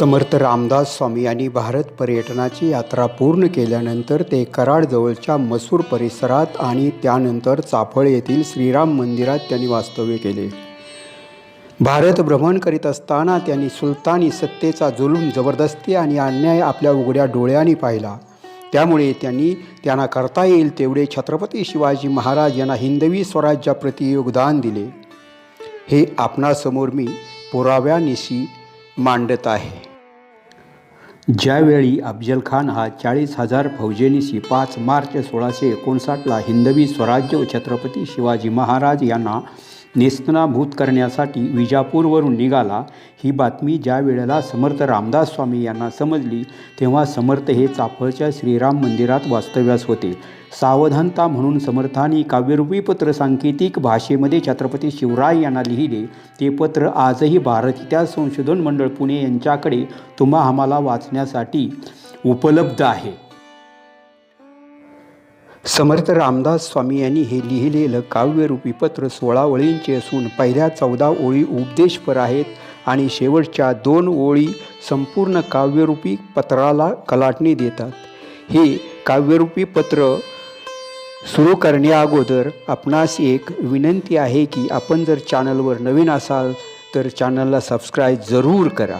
समर्थ रामदास स्वामी यांनी भारत पर्यटनाची यात्रा पूर्ण केल्यानंतर ते कराडजवळच्या मसूर परिसरात आणि त्यानंतर चाफळ येथील श्रीराम मंदिरात त्यांनी वास्तव्य केले. भारत भ्रमण करीत असताना त्यांनी सुलतानी सत्तेचा जुलूम जबरदस्ती आणि अन्याय आपल्या उघड्या डोळ्यांनी पाहिला. त्यामुळे त्यांनी त्यांना करता येईल तेवढे छत्रपती शिवाजी महाराज यांना हिंदवी स्वराज्याप्रती योगदान दिले. हे आपणासमोर मी पुराव्यानिशी मांडत आहे. ज्यावेळी अफजल खान हा चाळीस हजार फौजेनिशी पाच मार्च सोळाशे एकोणसाठला हिंदवी स्वराज्य छत्रपती शिवाजी महाराज यांना नेस्तनाभूत करण्यासाठी विजापूरवरून निघाला ही बातमी ज्या वेळेला समर्थ रामदास स्वामी यांना समजली तेव्हा समर्थ हे चाफळच्या श्रीराम मंदिरात वास्तव्यास होते. सावधानता म्हणून समर्थांनी काव्यरूपी पत्र सांकेतिक भाषेमध्ये छत्रपती शिवराय यांना लिहिले. ते पत्र आजही भारत संशोधन मंडळ पुणे यांच्याकडे तुम्हा आम्हाला वाचण्यासाठी उपलब्ध आहे. समर्थ रामदास स्वामी यांनी हे लिहिलेलं काव्यरूपी पत्र सोळा ओळींचे असून पहिल्या चौदा ओळी उपदेशपर आहेत आणि शेवटच्या दोन ओळी संपूर्ण काव्यरूपी पत्राला कलाटणी देतात. हे काव्यरूपी पत्र सुरू करण्याअगोदर आपणास एक विनंती आहे की आपण जर चॅनलवर नवीन असाल तर चॅनलला सबस्क्राईब जरूर करा.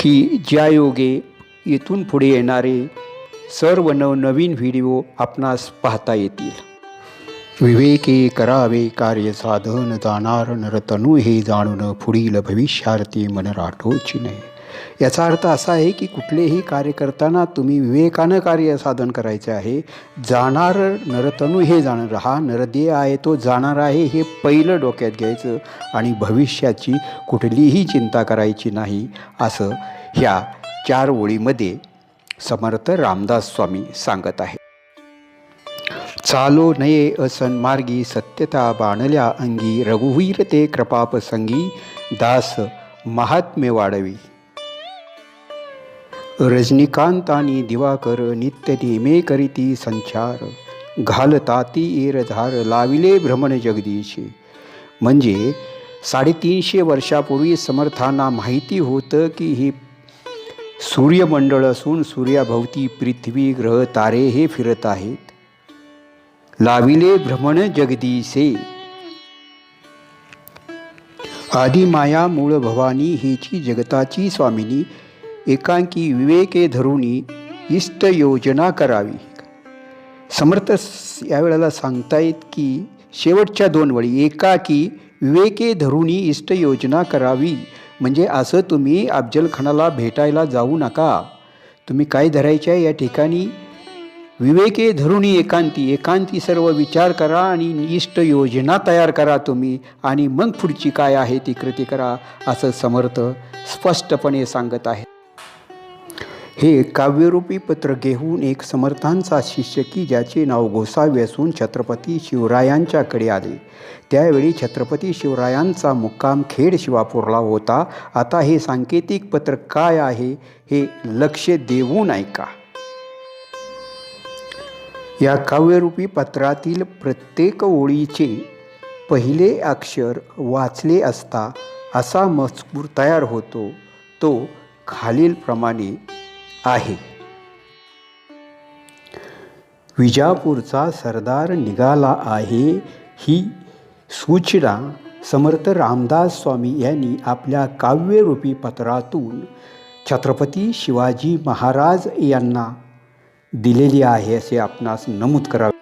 की ज्या योगे येथून पुढे येणारे सर्व नवनवीन व्हिडिओ आपणास पाहता येतील. विवेके करावे कार्य साधन जाणार नरतनू हे जाणून पुढील भविष्यार्थी मन राठोची नाही याचा अर्थ असा आहे की कुठलेही कार्य करताना तुम्ही विवेकानं कार्य साधन करायचे आहे. जाणार नरतनू हे जाणार हा नरदेय आहे तो जाणार आहे हे पहिलं डोक्यात घ्यायचं आणि भविष्याची कुठलीही चिंता करायची नाही. असं ह्या चार ओळीमध्ये समर्थ रामदास स्वामी सांगत आहे. चालो नये असन मार्गी सत्यता बाणल्या अंगी रघुवीर ते कृपापसंगी दास महात्म्य वाढवी. रजनीकांतानी दिवाकर नित्य नेमे करीती संचार घालताती एरधार लाविले भ्रमण जगदीशे. म्हणजे साडेतीनशे वर्षापूर्वी समर्थांना माहिती होतं की ही सूर्यमंडळ असून सूर्याभोवती पृथ्वी ग्रह तारे हे फिरत आहेत. लाविले भ्रमण जगदीसे आदिमाया मूळ भवानी हिची जगताची स्वामिनी एकांकी विवेके धरुणी इष्ट योजना करावी. समर्थ यावेळेला सांगतायत की शेवटच्या दोन वळी एकाकी विवेके धरुणी इष्ट योजना करावी. म्हणजे असं तुम्ही अफजल खानाला भेटायला जाऊ नका. तुम्ही काय धरायचे आहे या ठिकाणी? विवेके धरुणी एकांती एकांती सर्व विचार करा आणि इष्ट योजना तयार करा तुम्ही आणि मग पुढची काय आहे ती कृती करा असं समर्थ स्पष्टपणे सांगत आहे. हे काव्यरूपी पत्र घेऊन एक समर्थांचा शिष्य की ज्याचे नाव गोसावी असून छत्रपती शिवरायांच्याकडे आले. त्यावेळी छत्रपती शिवरायांचा मुक्काम खेड शिवापूरला होता. आता हे सांकेतिक पत्र काय आहे हे लक्ष देऊन ऐका. या काव्यरूपी पत्रातील प्रत्येक ओळीचे पहिले अक्षर वाचले असता असा मजकूर तयार होतो. तो खालीलप्रमाणे आहे. विजापूरचा सरदार निघाला आहे ही सूचना समर्थ रामदास स्वामी यांनी आपल्या काव्यरूपी पत्रातून छत्रपती शिवाजी महाराज यांना दिलेली आहे असे आपणास नमूद करावे